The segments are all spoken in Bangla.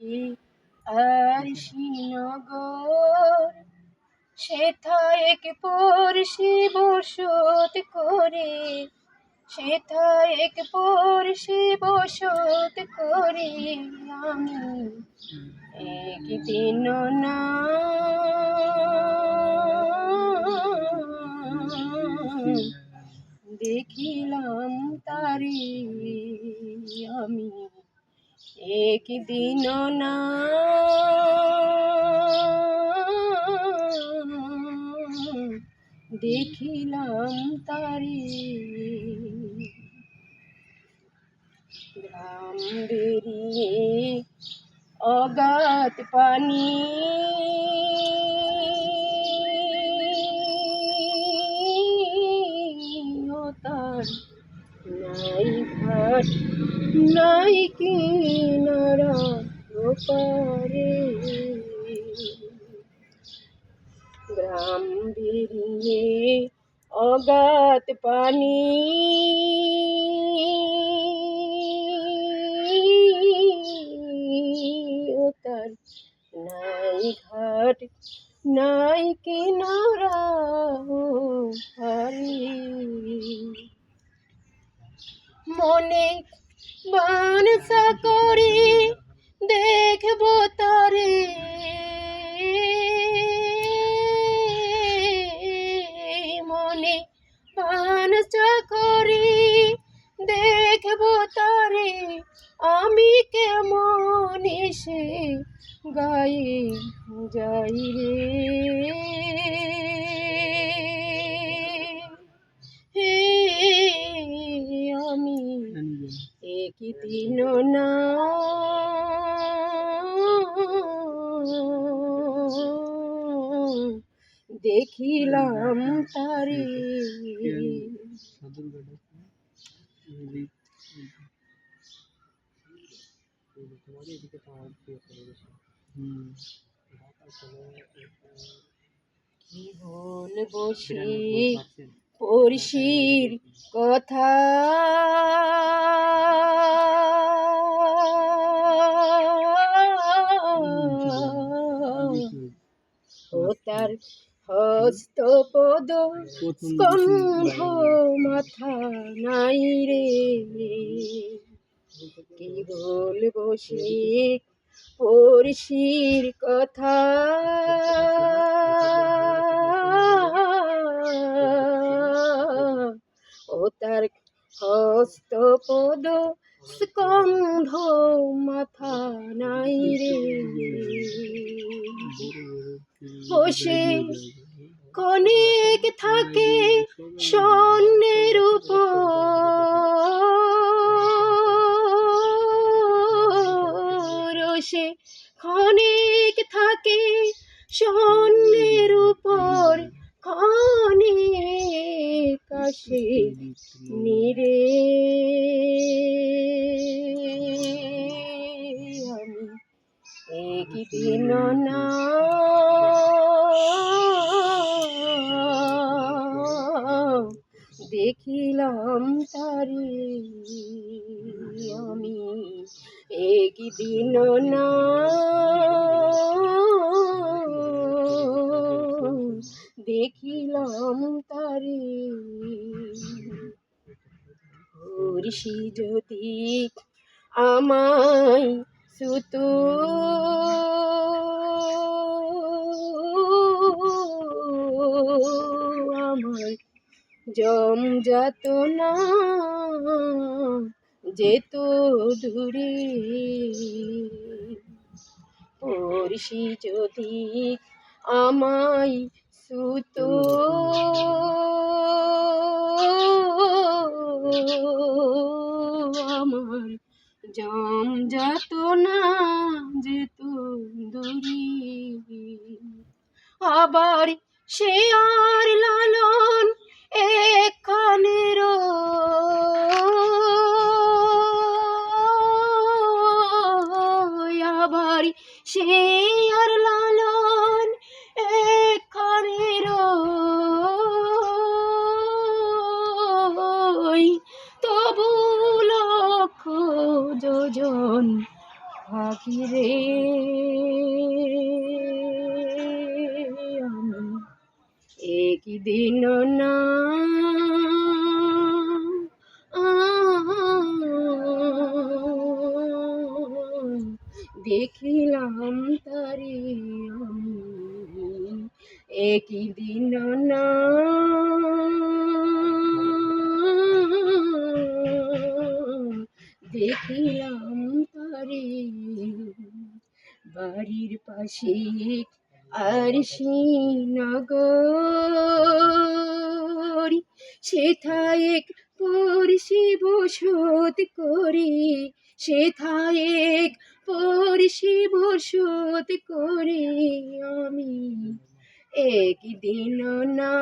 আর শ্রীনগর সেথায় এক পড়শি বসত করে সেথায় এক পড়শি বসত করে, আমি একদিন না দেখিলাম তারি, আমি একদিন না। দেখিলাম তারি গ্রাম বেরিয়ে অগাধ পানি ওপারে গ্রাম বেরিয়ে অগাধ পানি। ও তার নাই ঘাট, নাই কিনারা পারি মনে বানসা করি দেখব তারে। মনে বানসা করি দেখব তারে। আমি কেমন এসে গায়ে যাই রে। হে আমি একদিন না দেখিলাম তারে। কি বলব কথা? ও তার হস্তপদ স্কন্ধ মাথা নাই রে। কি বলব সে পড়শির কথা। ও তার হস্তপদ স্কন্ধ মাথা নাই রে। বসে কনেক থাকে স্বর্ণের উপর। সে ক্ষণিক থাকে স্বর্ণের উপর। ক্ষণিক আসে একদিন না দেখিলাম তারি। হরিষি যদি আমায় সুতু আমার জম যাত না যেত দূরে। পড়শি যদি আমায় সুতো। আমার জম যাত না যেত দূরে। আবার সে আর লালন এখানের আবার সে আর লালন এখানের তবু লক্ষ যোজন একদিন না একদিন না। দেখিলাম তারে বাড়ির পাশে আর নগরী সেথায় এক পড়শি বসত করি, সেথায় এক পড়শি বসত করি আমি একদিন না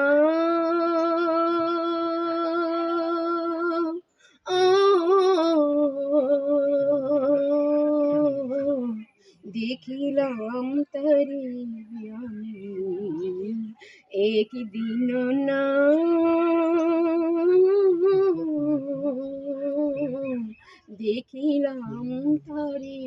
দেখিলাম তারি আমি একদিন না দেখিলাম তারে